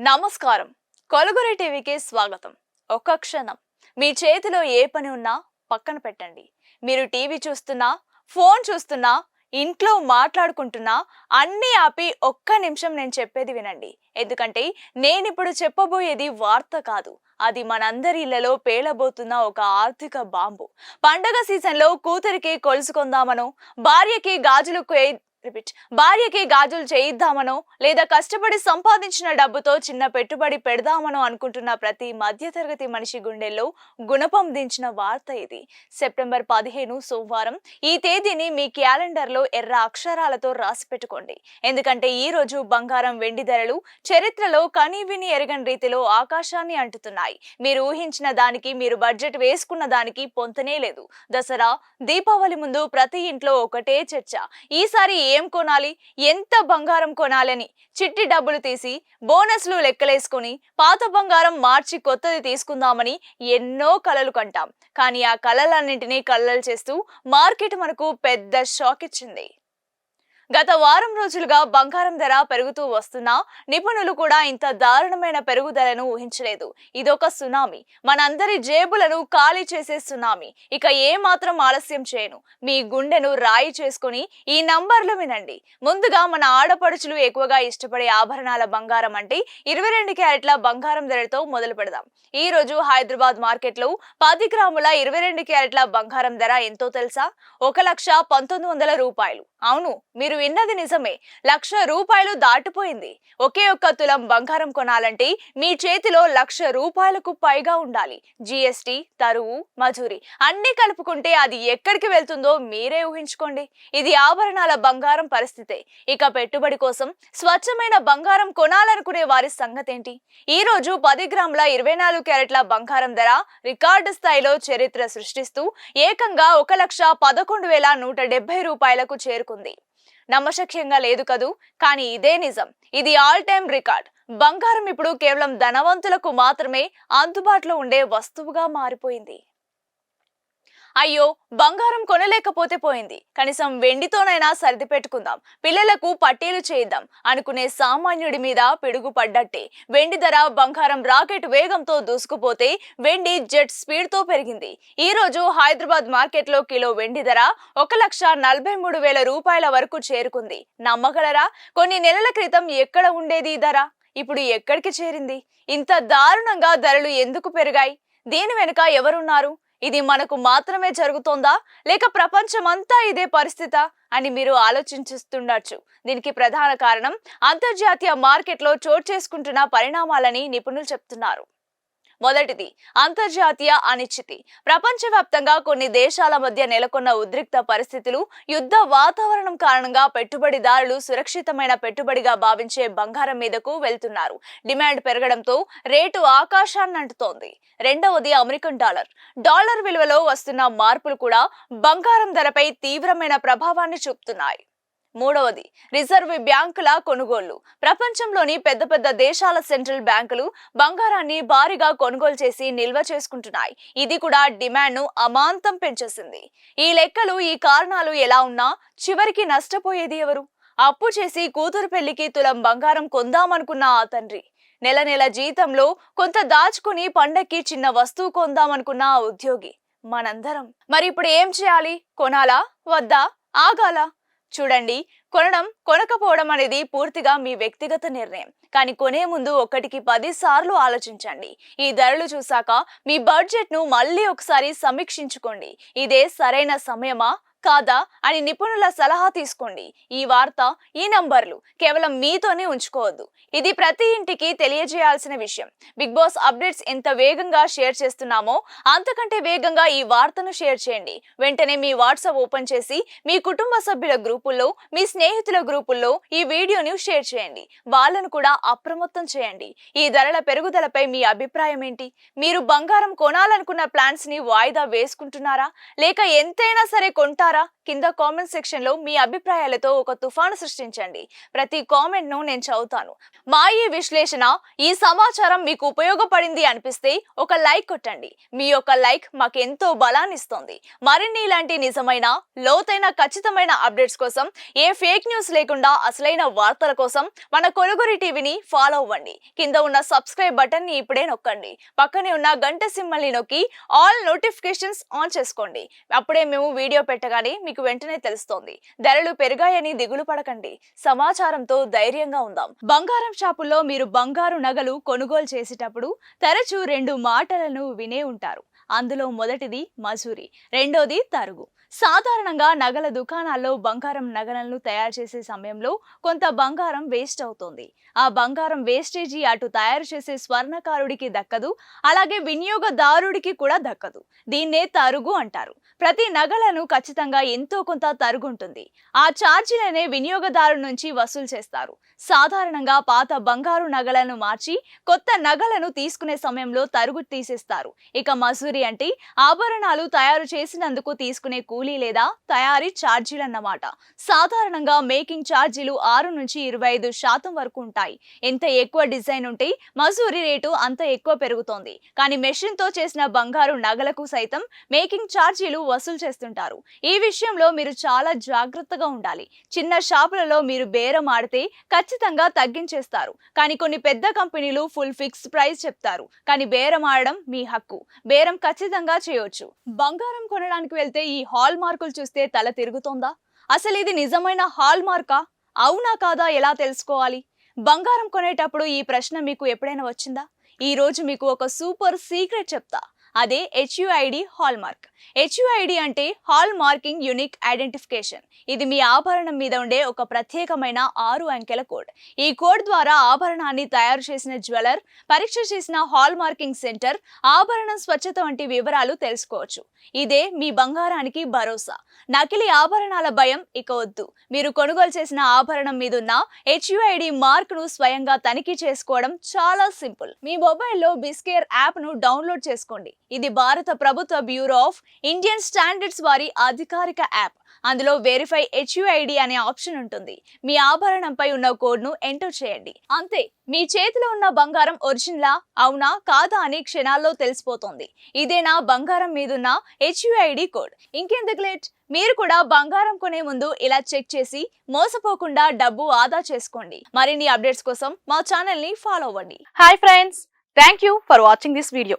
నమస్కారం. కొలుగురి టీవీకి స్వాగతం. ఒక్క క్షణం. మీ చేతిలో ఏ పని ఉన్నా పక్కన పెట్టండి. మీరు టీవీ చూస్తున్నా ఫోన్ చూస్తున్నా ఇంట్లో మాట్లాడుకుంటున్నా అన్నీ ఆపి ఒక్క నిమిషం నేను చెప్పేది వినండి. ఎందుకంటే నేనిప్పుడు చెప్పబోయేది వార్త కాదు. అది మనందరి ఇళ్ళలో పేలబోతున్న ఒక ఆర్థిక బాంబు. పండగ సీజన్లో కూతురికి కొలుసుకుందామనో భార్యకి గాజులు రిపీట్. భార్యకి గాజులు చేయిద్దామనో లేదా కష్టపడి సంపాదించిన డబ్బుతో చిన్న పెట్టుబడి పెడదామనో అనుకుంటున్న ప్రతి మధ్యతరగతి మనిషి గుండెల్లో గుణపం దించిన వార్త ఇది. సెప్టెంబర్ పదిహేను సోమవారం. ఈ తేదీని మీ క్యాలెండర్లో ఎర్ర అక్షరాలతో రాసి పెట్టుకోండి. ఎందుకంటే ఈ రోజు బంగారం వెండి ధరలు చరిత్రలో కనీవిని ఎరగని రీతిలో ఆకాశాన్ని అంటుతున్నాయి. మీరు ఊహించిన దానికి మీరు బడ్జెట్ వేసుకున్న దానికి పొంతనే లేదు. దసరా దీపావళి ముందు ప్రతి ఇంట్లో ఒకటే చర్చ. ఈసారి ఏం కొనాలి? ఎంత బంగారం కొనాలని? చిట్టి డబ్బులు తీసి బోనస్లు లెక్కలేసుకుని పాత బంగారం మార్చి కొత్తది తీసుకుందామని ఎన్నో కలలు కంటాం. కానీ ఆ కలలన్నింటినీ కళ్ళలు చేస్తూ మార్కెట్ మనకు పెద్ద షాక్ ఇచ్చింది గత వారం రోజులుగా బంగారం ధర పెరుగుతూ వస్తున్నా నిపుణులు కూడా ఇంత దారుణమైన పెరుగుదలను ఊహించలేదు. ఇదొక సునామీ. మనందరి జేబులను ఖాళీ చేసే సునామీ. ఇక ఏ మాత్రం ఆలస్యం చేయను. మీ గుండెను రాయి చేసుకొని ఈ నంబర్లు వినండి. ముందుగా మన ఆడపడుచులు ఎక్కువగా ఇష్టపడే ఆభరణాల బంగారం అంటే ఇరవై రెండు క్యారెట్ల బంగారం ధరతో మొదలు పెడదాం. ఈ రోజు హైదరాబాద్ మార్కెట్లో పది గ్రాముల ఇరవై రెండు క్యారెట్ల బంగారం ధర ఎంతో తెలుసా? ఒక లక్ష పంతొమ్మిది వందల రూపాయలు. అవును మీరు విన్నది నిజమే. లక్ష రూపాయలు దాటిపోయింది. ఒకే ఒక్క తులం బంగారం కొనాలంటే మీ చేతిలో లక్ష రూపాయలకు పైగా ఉండాలి. జిఎస్టి తరువు మజూరి అన్ని కలుపుకుంటే అది ఎక్కడికి వెళ్తుందో మీరే ఊహించుకోండి. ఇది ఆభరణాల బంగారం పరిస్థితే. ఇక పెట్టుబడి కోసం స్వచ్ఛమైన బంగారం కొనాలనుకునే వారి సంగతేంటి? ఈ రోజు పది గ్రాముల ఇరవై నాలుగు క్యారెట్ల బంగారం ధర రికార్డు స్థాయిలో చరిత్ర సృష్టిస్తూ ఏకంగా ఒక లక్ష పదకొండు వేల నూట డెబ్బై రూపాయలకు చేరుకుంది నమ్మశక్యంగా లేదు కదూ? కానీ ఇదే నిజం. ఇది ఆల్ టైమ్ రికార్డ్. బంగారం ఇప్పుడు కేవలం ధనవంతులకు మాత్రమే అందుబాటులో ఉండే వస్తువుగా మారిపోయింది. అయ్యో బంగారం కొనలేకపోతే పోయింది. కనీసం వెండితోనైనా సర్ది పెట్టుకుందాం పిల్లలకు పట్టీలు చేద్దాం అనుకునే సామాన్యుడి మీద పిడుగు పడ్డట్టే వెండి ధర బంగారం రాకెట్ వేగంతో దూసుకుపోతే వెండి జెట్ స్పీడ్తో పెరిగింది. ఈ రోజు హైదరాబాద్ మార్కెట్లో కిలో వెండి ధర ఒక లక్ష నలభై మూడు వేల రూపాయల వరకు చేరుకుంది. నమ్మగలరా? కొన్ని నెలల క్రితం ఎక్కడ ఉండేది ఈ ధర? ఇప్పుడు ఎక్కడికి చేరింది? ఇంత దారుణంగా ధరలు ఎందుకు పెరిగాయి? దీని వెనుక ఎవరున్నారు? ఇది మనకు మాత్రమే జరుగుతోందా? లేక ప్రపంచమంతా ఇదే పరిస్థితా? అని మీరు ఆలోచించుస్తుండొచ్చు. దీనికి ప్రధాన కారణం అంతర్జాతీయ మార్కెట్లో చోటు చేసుకుంటున్న పరిణామాలని నిపుణులు చెప్తున్నారు. మొదటిది అంతర్జాతీయ అనిశ్చితి. ప్రపంచవ్యాప్తంగా కొన్ని దేశాల మధ్య నెలకొన్న ఉద్రిక్త పరిస్థితులు యుద్ధ వాతావరణం కారణంగా పెట్టుబడిదారులు సురక్షితమైన పెట్టుబడిగా భావించే బంగారం మీదకు వెళ్తున్నారు. డిమాండ్ పెరగడంతో రేటు ఆకాశాన్ని అంటుతోంది. రెండవది అమెరికన్ డాలర్. డాలర్ విలువలో వస్తున్న మార్పులు కూడా బంగారం ధరపై తీవ్రమైన ప్రభావాన్ని చూపుతున్నాయి. మూడవది రిజర్వ్ బ్యాంకుల కొనుగోళ్ళు. ప్రపంచంలోని పెద్ద పెద్ద దేశాల సెంట్రల్ బ్యాంకులు బంగారాన్ని భారీగా కొనుగోలు చేసి నిల్వ చేసుకుంటున్నాయి. ఇది కూడా డిమాండ్ను అమాంతం పెంచేసింది. ఈ లెక్కలు ఈ కారణాలు ఎలా ఉన్నా చివరికి నష్టపోయేది ఎవరు? అప్పు చేసి కూతురు పెళ్ళికి తులం బంగారం కొందామనుకున్న ఆ తండ్రి. నెల నెల జీతంలో కొంత దాచుకుని పండక్కి చిన్న వస్తువు కొందామనుకున్న ఆ ఉద్యోగి. మనందరం. మరి ఇప్పుడు ఏం చేయాలి? కొనాలా? వద్దా? ఆగాలా? చూడండి కొనడం కొనకపోవడం అనేది పూర్తిగా మీ వ్యక్తిగత నిర్ణయం. కానీ కొనే ముందు ఒకటికి పది సార్లు ఆలోచించండి. ఈ ధరలు చూసాక మీ బడ్జెట్ను మళ్ళీ ఒకసారి సమీక్షించుకోండి. ఇదే సరైన సమయమా? కాదా అని నిపుణుల సలహా తీసుకోండి. ఈ వార్త ఈ నంబర్లు కేవలం మీతోనే ఉంచుకోవద్దు. ఇది ప్రతి ఇంటికి తెలియజేయాల్సిన విషయం. బిగ్ బాస్ అప్డేట్స్ ఎంత వేగంగా షేర్ చేస్తున్నామో అంతకంటే వేగంగా ఈ వార్తను షేర్ చేయండి. వెంటనే మీ వాట్సాప్ ఓపెన్ చేసి మీ కుటుంబ సభ్యుల గ్రూపుల్లో మీ స్నేహితుల గ్రూపుల్లో ఈ వీడియోని షేర్ చేయండి. వాళ్ళను కూడా అప్రమత్తం చేయండి. ఈ ధరల పెరుగుదలపై మీ అభిప్రాయం ఏంటి? మీరు బంగారం కొనాలనుకున్న ప్లాన్స్ని వాయిదా వేసుకుంటున్నారా? లేక ఎంతైనా సరే కొంటారా? కింద కామెంట్ సెక్షన్లో మీ అభిప్రాయాలతో ఒక తుఫాను సృష్టించండి. ప్రతి కామెంట్ను నేను చదువుతాను. మా ఈ విశ్లేషణ ఈ సమాచారం మీకు ఉపయోగపడింది అనిపిస్తే ఒక లైక్ కొట్టండి. మీ యొక్క లైక్ మాకు ఎంతో బలాన్ని ఇస్తుంది. మరిన్ని ఇలాంటి నిజమైన లోతైన ఖచ్చితమైన అప్డేట్స్ కోసం ఏ ఫేక్ న్యూస్ లేకుండా అసలైన వార్తల కోసం మన కొలుగురి టీవీని ఫాలో అవ్వండి. కింద ఉన్న సబ్స్క్రైబ్ బటన్ని ఇప్పుడే నొక్కండి. పక్కనే ఉన్న గంట సింబల్ని నొక్కి ఆల్ నోటిఫికేషన్స్ ఆన్ చేసుకోండి. అప్పుడే మేము వీడియో పెట్టగా పెట్టగానే మీకు వెంటనే తెలుస్తోంది. ధరలు పెరిగాయని దిగులు పడకండి. సమాచారంతో ధైర్యంగా ఉందాం. బంగారం షాపుల్లో మీరు బంగారు నగలు కొనుగోలు చేసేటప్పుడు తరచూ రెండు మాటలను వినే ఉంటారు. అందులో మొదటిది మజూరి రెండోది తరుగు. సాధారణంగా నగల దుకాణాల్లో బంగారం నగలను తయారు చేసే సమయంలో కొంత బంగారం వేస్ట్ అవుతుంది. ఆ బంగారం వేస్టేజీ అటు తయారు చేసే స్వర్ణకారుడికి దక్కదు అలాగే వినియోగదారుడికి కూడా దక్కదు. దీన్నే తరుగు అంటారు. ప్రతి నగలను ఖచ్చితంగా ఎంతో కొంత తరుగుంటుంది. ఆ ఛార్జీలనే వినియోగదారు నుంచి వసూలు చేస్తారు. సాధారణంగా పాత బంగారు నగలను మార్చి కొత్త నగలను తీసుకునే సమయంలో తరుగు తీసేస్తారు. ఇక మసూరి అంటే ఆభరణాలు తయారు చేసినందుకు తీసుకునే కూలీ లేదా తయారీ ఛార్జీలు అన్నమాట సాధారణంగా మేకింగ్ ఛార్జీలు ఆరు నుంచి ఇరవై ఐదు శాతం వరకు ఉంటాయి. ఎంత ఎక్కువ డిజైన్ ఉంటే మజూరి రేటు అంత ఎక్కువ పెరుగుతోంది. కానీ మెషిన్తో చేసిన బంగారు నగలకు సైతం మేకింగ్ ఛార్జీలు వసూలు చేస్తుంటారు. ఈ విషయంలో మీరు చాలా జాగ్రత్తగా ఉండాలి. చిన్న షాపులలో మీరు బేరం ఆడితే ఖచ్చితంగా తగ్గించేస్తారు. కానీ కొన్ని పెద్ద కంపెనీలు ఫుల్ ఫిక్స్ ప్రైస్ చెప్తారు. కానీ బేరం ఆడడం మీ హక్కు. బేరం ఖచ్చితంగా చేయొచ్చు. బంగారం కొనడానికి వెళ్తే ఈ హాల్ మార్కులు చూస్తే తల తిరుగుతోందా? అసలు ఇది నిజమైన హాల్ మార్కా అవునా కాదా? ఎలా తెలుసుకోవాలి? బంగారం కొనేటప్పుడు ఈ ప్రశ్న మీకు ఎప్పుడైనా వచ్చిందా? ఈ రోజు మీకు ఒక సూపర్ సీక్రెట్ చెప్తా. అదే హెచ్యుఐడి హాల్ మార్క్ హెచ్యుఐడి అంటే హాల్ మార్కింగ్ యునిక్ ఐడెంటిఫికేషన్. ఇది మీ ఆభరణం మీద ఉండే ఒక ప్రత్యేకమైన ఆరు అంకెల కోడ్. ఈ కోడ్ ద్వారా ఆభరణాన్ని తయారు చేసిన జ్యువెలర్ పరీక్ష చేసిన హాల్ మార్కింగ్ సెంటర్ ఆభరణం స్వచ్ఛత వంటి వివరాలు తెలుసుకోవచ్చు. ఇదే మీ బంగారానికి భరోసా. నకిలీ ఆభరణాల భయం ఇక వద్దు. మీరు కొనుగోలు చేసిన ఆభరణం మీదున్న హెచ్యుఐడి మార్క్ను స్వయంగా తనిఖీ చేసుకోవడం చాలా సింపుల్. మీ మొబైల్లో బిస్కేర్ యాప్ను డౌన్లోడ్ చేసుకోండి. ఇది భారత ప్రభుత్వ బ్యూరో ఆఫ్ ఇండియన్ స్టాండర్డ్స్ వారి అధికారిక యాప్. అందులో వెరిఫై హెచ్యుఐడి అనే ఆప్షన్ ఉంటుంది. మీ ఆభరణంపై ఉన్న కోడ్ను ఎంటర్ చేయండి. అంతే మీ చేతిలో ఉన్న బంగారం ఒరిజినలా? అవునా? కాదా అని క్షణాల్లో తెలిసిపోతుంది. ఇదేనా బంగారం మీదున్న హెచ్యుఐడి కోడ్. ఇంకెందుకు లేట్? మీరు కూడా బంగారం కొనే ముందు ఇలా చెక్ చేసి మోసపోకుండా డబ్బు ఆదా చేసుకోండి. మరిన్ని అప్డేట్స్ కోసం మా ఛానల్ని ఫాలో అవ్వండి. Hi friends thank you for watching this video